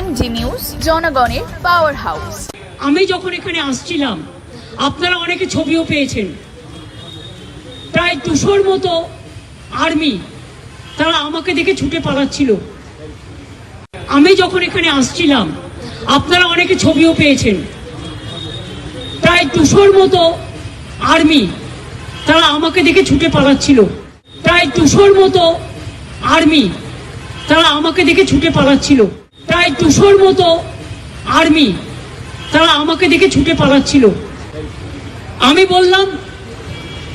MG news জনগণের power house আমি যখন এখানে আসছিলাম, আপনারা অনেকে ছবিও পেয়েছেন। প্রায় দুশোর মতো আর্মি তারা আমাকে দেখে ছুটে পালাচ্ছিল। আমি যখন এখানে আসছিলাম, আপনারা অনেকে ছবিও পেয়েছেন। প্রায় দুশোর মতো আর্মি তারা আমাকে দেখে ছুটে পালাচ্ছিল। প্রায় দুশোর মতো আর্মি তারা আমাকে দেখে ছুটে পালাচ্ছিল। প্রায় দুশোর মতো আর্মি তারা আমাকে দেখে ছুটে পালাচ্ছিল। আমি বললাম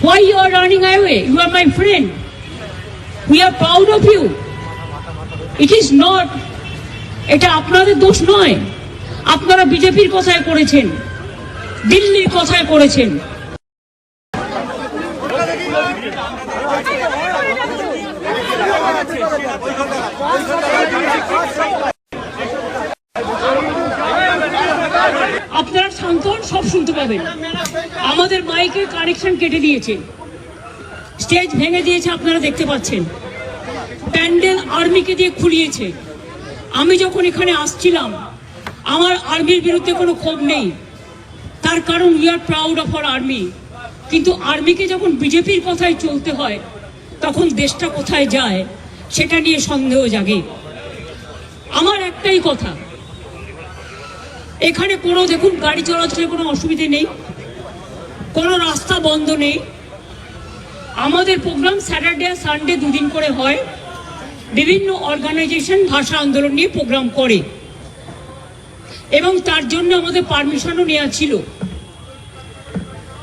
why you are running away you are my friend we are proud of you it is not এটা আপনাদের দোষ নয়। আপনারা বিজেপির কথায় করেছেন, দিল্লির কথায় করেছেন আপনারা শান্ত হন, সব শুনতে পাবেন। আমাদের মাইকের কানেকশন কেটে দিয়েছে। স্টেজ ভেঙে দিয়েছে, আপনারা দেখতে পাচ্ছেন। প্যান্ডেল আর্মিকে দিয়ে খুলিয়েছে। আমি যখন এখানে আসছিলাম, আমার আর্মির বিরুদ্ধে কোনো ক্ষোভ নেই। তার কারণ we are proud of our army কিন্তু আর্মিকে যখন বিজেপির কথায় চলতে হয়, তখন দেশটা কোথায় যায়, সেটা নিয়ে সন্দেহ জাগে। আমার একটাই কথা এখানে কোনো, দেখুন, গাড়ি চলাচলের কোনো অসুবিধে নেই, কোনো রাস্তা বন্ধ নেই। আমাদের প্রোগ্রাম স্যাটারডে আর সানডে দুদিন করে হয়। বিভিন্ন অর্গানাইজেশন ভাষা আন্দোলন নিয়ে প্রোগ্রাম করে। এবং তার জন্য আমাদের পারমিশনও নেওয়া ছিল।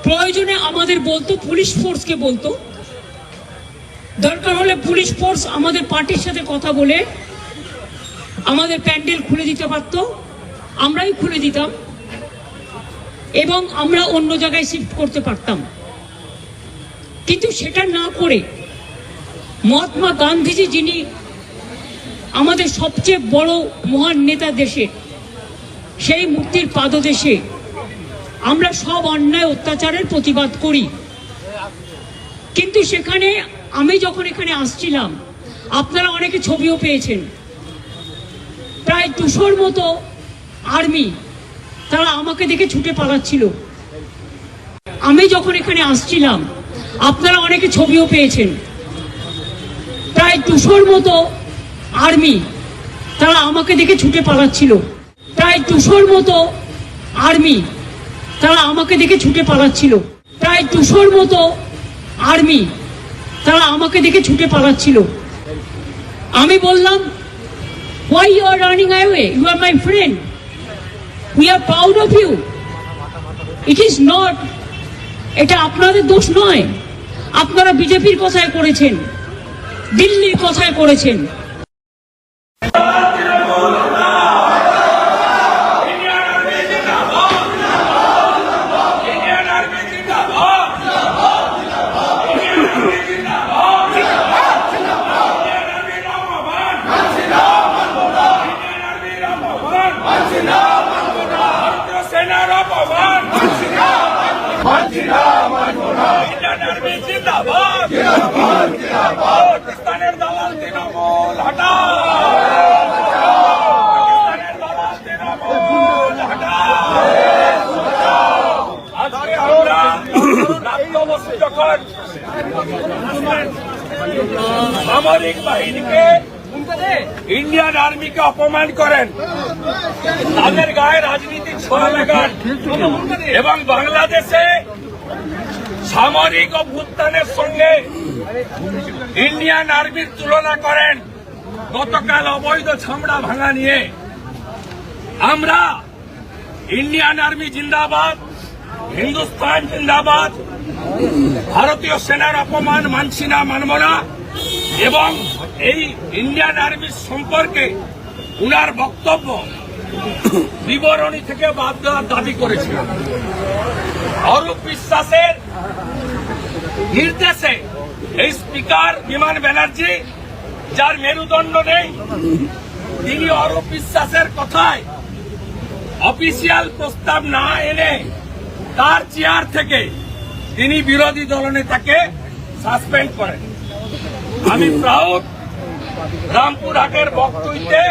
প্রয়োজনে আমাদের বলতো, পুলিশ ফোর্সকে বলতো। দরকার হলে পুলিশ ফোর্স আমাদের পার্টির সাথে কথা বলে আমাদের প্যান্ডেল খুলে দিতে পারতো। আমরাই খুলে দিতাম এবং আমরা অন্য জায়গায় শিফট করতে পারতাম। কিন্তু সেটা না করে মহাত্মা গান্ধীজি যিনি আমাদের সবচেয়ে বড় মহান নেতা দেশে, সেই মূর্তির পাদদেশে আমরা সব অন্যায় অত্যাচারের প্রতিবাদ করি। কিন্তু সেখানে আমি যখন এখানে আসছিলাম, আপনারা অনেকে ছবিও পেয়েছেন। প্রায় দুশোর মতো আর্মি, তারা আমাকে দেখে ছুটে পালাচ্ছিল। আমি যখন এখানে আসছিলাম, আপনারা অনেকে ছবিও পেয়েছেন। প্রায় দুশোর মতো আর্মি তারা আমাকে দেখে ছুটে পালাচ্ছিল। প্রায় দুশোর মতো আর্মি তারা আমাকে দেখে ছুটে পালাচ্ছিল। প্রায় দুশোর মতো আর্মি তারা আমাকে দেখে ছুটে পালাচ্ছিল। আমি বললাম why you are running away you are my friend we are proud of you it is not এটা আপনাদের দোষ নয়। আপনারা বিজেপির কথায় করেছেন, দিল্লির কথায় করেছেন। সামরিক বাহিনীকে ইন্ডিয়ান আর্মিকে অপমান করেন। তাদের গায়ে রাজনীতিক ছোঁয়া লাগান। এবং বাংলাদেশে সামরিক অভ্যুত্থানের সঙ্গে ইন্ডিয়ান আর্মির তুলনা করেন। গতকাল অবৈধ ছামড়া ভাঙা নিয়ে। আমরা ইন্ডিয়ান আর্মি জিন্দাবাদ, হিন্দুস্তান জিন্দাবাদ ভারতীয় সেনার অপমান মানছি না, মানব না। এবং এই ইন্ডিয়ান আর্মির সম্পর্কে উনার বক্তব্য বিবরণী থেকে বাদ দেওয়ার দাবি করেছিল। অরূপ বিশ্বাসের নির্দেশে এই স্পিকার বিমান ব্যানার্জি, যার মেরুদণ্ড নেই, তিনি অরূপ বিশ্বাসের কথায় অফিসিয়াল প্রস্তাব না এনে তার চেয়ার থেকে তিনি বিরোধী দলনেতাকে সাসপেন্ড করেন। আমি প্রাউড রামপুরহাটের বক্তব্যে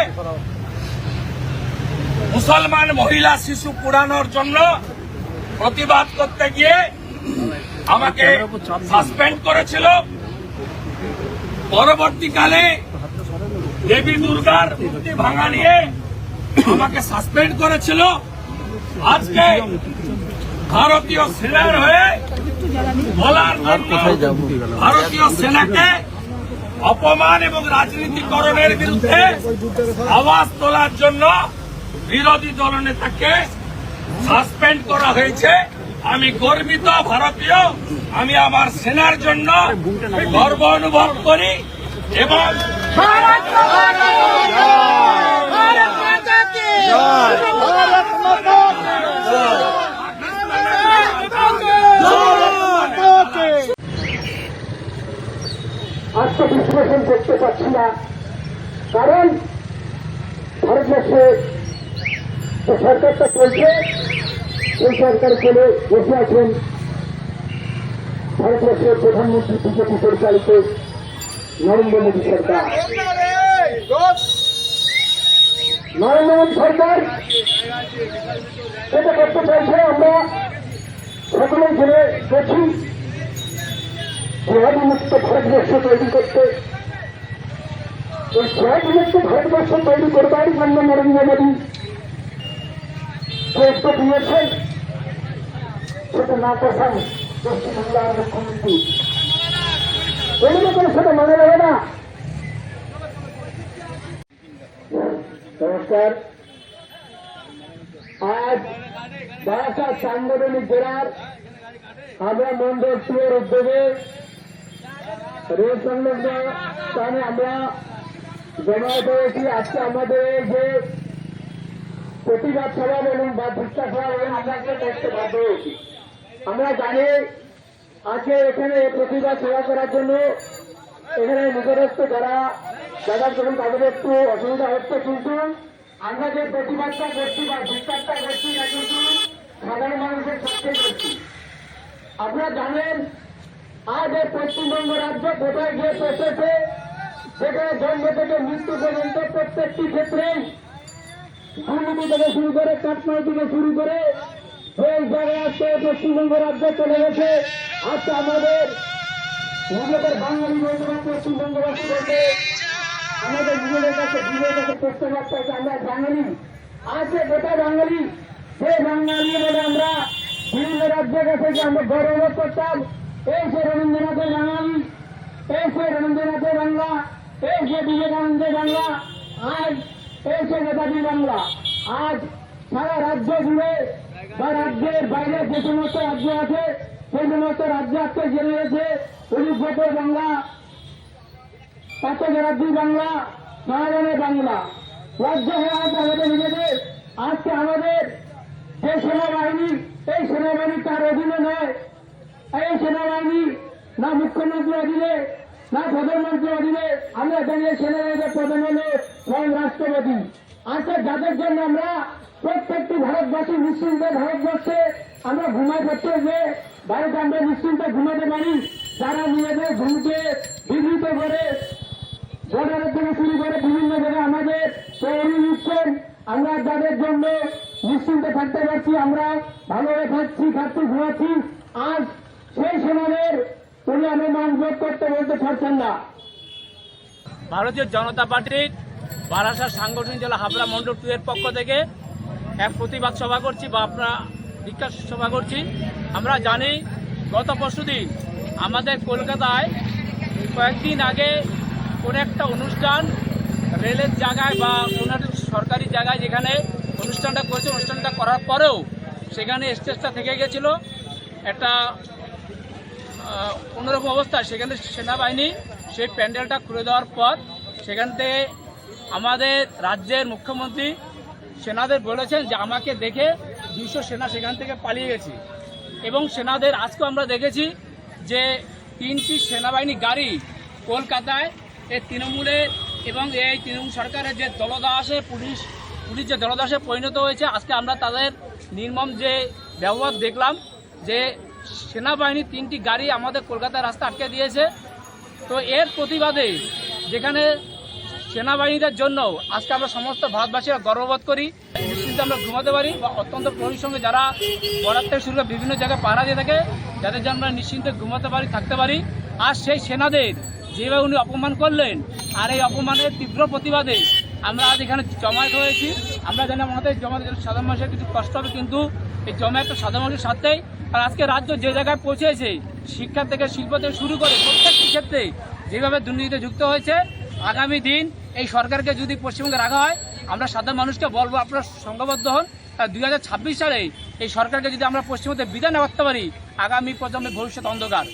মুসলমান মহিলা শিশু পুরানোর জন্য প্রতিবাদ করতে গিয়ে আমাকে সাসপেন্ড করেছিল। পরবর্তীকালে দেবী দুর্গার মূর্তি ভাঙা নিয়ে আমাকে সাসপেন্ড করেছিল। আজকে ভারতীয় সেনার হয়ে বলার ভারতীয় সেনাকে অপমান এবং রাজনীতিকরণের বিরুদ্ধে আওয়াজ তোলার জন্য বিরোধী দলনেতাকে সাসপেন্ড করা হয়েছে। আমি গর্বিত ভারতীয়। আমি আমার সেনার জন্য গর্ব অনুভব করি এবং আত্মবিশ্লেষণ করতে পারছি না। কারণ ভারতবর্ষে যে সরকারটা চলছে এই সরকার চলে বসে আছেন ভারতবর্ষের প্রধানমন্ত্রী বিজেপি পরিচালিত নরেন্দ্র মোদী সরকার। নরেন্দ্র মোদী সরকার, এটা করতে চাইছে আমরা সকলেই জেনে গেছি। মুক্ত ভারতবর্ষ তৈরি করতে এই মুক্ত ভারতবর্ষ তৈরি করবার জন্য নরেন্দ্র মোদী উদ্যোগ নিয়েছেন সেটা না পোষান পশ্চিমবাংলার মুখ্যমন্ত্রী। এগুলো করে সেটা মনে যাবে না। নমস্কার। আজ বারাসাত সাংগঠনিক জেলার আমরা মন্ডল উদ্যোগে রেল সংলগ্ন স্থানে আমরা জমায়েত হয়েছি আজকে আমাদের যে প্রতিবাদ সভা বলুন বা ভিক্ষা সভা বলুন আপনাকে করতে বাধ্য হয়েছি। আমরা জানি আজকে এখানে প্রতিবাদ সেবা করার জন্য এখানে নিকটস্থ যারা যারা যখন তাদের একটু অসুবিধা হচ্ছে কিন্তু আমরা যে প্রতিবাদটা করছি বা ভিক্ষাটা করছি না কিন্তু সাধারণ মানুষের পক্ষে করছি। আপনারা জানেন আজ এই পশ্চিমবঙ্গ রাজ্য কোথায় গিয়ে পৌঁছেছে? সেখানে জন্ম থেকে মৃত্যু পর্যন্ত প্রত্যেকটি ক্ষেত্রে দুর্নীতি থেকে শুরু করে কাটমাই থেকে শুরু করে এই জায়গায় আজকে পশ্চিমবঙ্গ রাজ্যে চলে গেছে। আজকে আমাদের নিজেদের বাঙালি বন্ধুরা পশ্চিমবঙ্গবাসী বলতে আমাদের নিজেদের কাছে নিজেদের কাছে প্রশ্ন রাখতে হচ্ছে আমরা বাঙালি। আজকে গোটা বাঙালি সেই বাঙালি বলে আমরা বিভিন্ন রাজ্যের কাছে আমরা গৌরব করতাম। এই সে রবীন্দ্রনাথের বাঙালি এই সে রবীন্দ্রনাথের বাংলা এই সে বিবেকানন্দের বাংলা, আজ এই সে নেতাজি বাংলা। আজ সারা রাজ্য জুড়ে বা রাজ্যের বাইরে যে সমস্ত রাজ্য আছে, সেই সমস্ত রাজ্য আজকে জেনে গেছে। অনুব্রতের বাংলা পাত্রগেরাদ্রি বাংলা শাহজাহানের বাংলা। রাজ্য হয়ে আজ আমাদের নিজেদের, আজকে আমাদের যে সেনাবাহিনী, এই সেনাবাহিনী তার অধীনে নয়। এই সেনাবাহিনী, না মুখ্যমন্ত্রী অধীনে, না প্রধানমন্ত্রী অধীনে, আমরা জানিয়ে সেনাবাহিনীর প্রধান হলো স্বয়ং রাষ্ট্রপতি। আজকে যাদের জন্য আমরা প্রত্যেকটি ভারতবাসী নিশ্চিন্তে, ভারতবর্ষে আমরা ঘুমাই করতে যে বাড়িতে আমরা নিশ্চিন্তে ঘুমাতে পারি, যারা নিজেদের ঘুমকে বিঘ্নিত করে, বর্ডারের থেকে শুরু করে বিভিন্ন জায়গায় আমাদের তৈরি দিচ্ছেন আমরা যাদের জন্য নিশ্চিন্তে থাকতে পারছি, আমরা ভালোভাবে খাচ্ছি খাচ্ছি, ঘুমাচ্ছি, আজ সেই সমাজের উনি আমি করতে বলতে পারছেন না। ভারতীয় জনতা পার্টির বারাসাত সাংগঠনিক জেলা হাবড়া মন্ডল টু এর পক্ষ থেকে এক প্রতিবাদ সভা করছি বা আমরা বিকাশ সভা করছি। আমরা জানি গত পরশুদিন আমাদের কলকাতায় কয়েকদিন আগে কোনো একটা অনুষ্ঠান রেলের জায়গায় বা কোনো সরকারি জায়গায় যেখানে অনুষ্ঠানটা করেছে, অনুষ্ঠানটা করার পরেও সেখানে স্টেজটা থেকে গেছিল। একটা অন্যরকম অবস্থা। সেখানে সেনাবাহিনী সেই প্যান্ডেলটা খুলে দেওয়ার পর সেখান থেকে আমাদের রাজ্যের মুখ্যমন্ত্রী সেনাদের বলেছেন যে আমাকে দেখে দুশো সেনা সেখান থেকে পালিয়ে গেছে। এবং সেনাদের আজকেও আমরা দেখেছি যে তিনটি সেনাবাহিনী গাড়ি কলকাতায় এই তৃণমূলের এবং এই তৃণমূল সরকারের যে দলদাসে পুলিশ পুলিশ যে দলদাসে পরিণত হয়েছে, আজকে আমরা তাদের নির্মম যে ব্যবহার দেখলাম যে সেনাবাহিনী তিনটি গাড়ি আমাদের কলকাতার রাস্তা আটকে দিয়েছে। তো এর প্রতিবাদে যেখানে সেনাবাহিনীদের জন্য আজকে আমরা সমস্ত ভারতবাসীরা গর্ববোধ করি। নিশ্চিন্তে আমরা ঘুমাতে পারি বা অত্যন্ত প্রহরীর সঙ্গে যারা বরাদ থেকে শুরু করে বিভিন্ন জায়গায় পাহারা দিয়ে থাকে, যাদের জন্য আমরা নিশ্চিন্তে ঘুমাতে পারি, থাকতে পারি। আর সেই সেনাদের যেভাবে উনি অপমান করলেন, আর এই অপমানের তীব্র প্রতিবাদে আমরা আজ এখানে জমায়েত হয়েছি। আমরা জানি আমাদের জমায়েত সাধারণ মানুষের কিছু কষ্ট হবে, কিন্তু এই জমায়েতটা সাধারণ মানুষের সাথেই আর আজকে রাজ্য যে জায়গায় পৌঁছেছে, শিক্ষা থেকে শিল্প থেকে শুরু করে প্রত্যেকটি ক্ষেত্রে যেভাবে দুর্নীতিতে যুক্ত হয়েছে, আগামী দিন এই সরকারকে যদি পশ্চিমবঙ্গে রাখা হয়, আমরা সাধারণ মানুষকে বলব আপনারা সংঘবদ্ধ হন। দুই হাজার ছাব্বিশ সালে এই সরকারকে যদি আমরা পশ্চিমবঙ্গে বিদায় না পারি আগামী প্রজন্মের ভবিষ্যৎ অন্ধকার।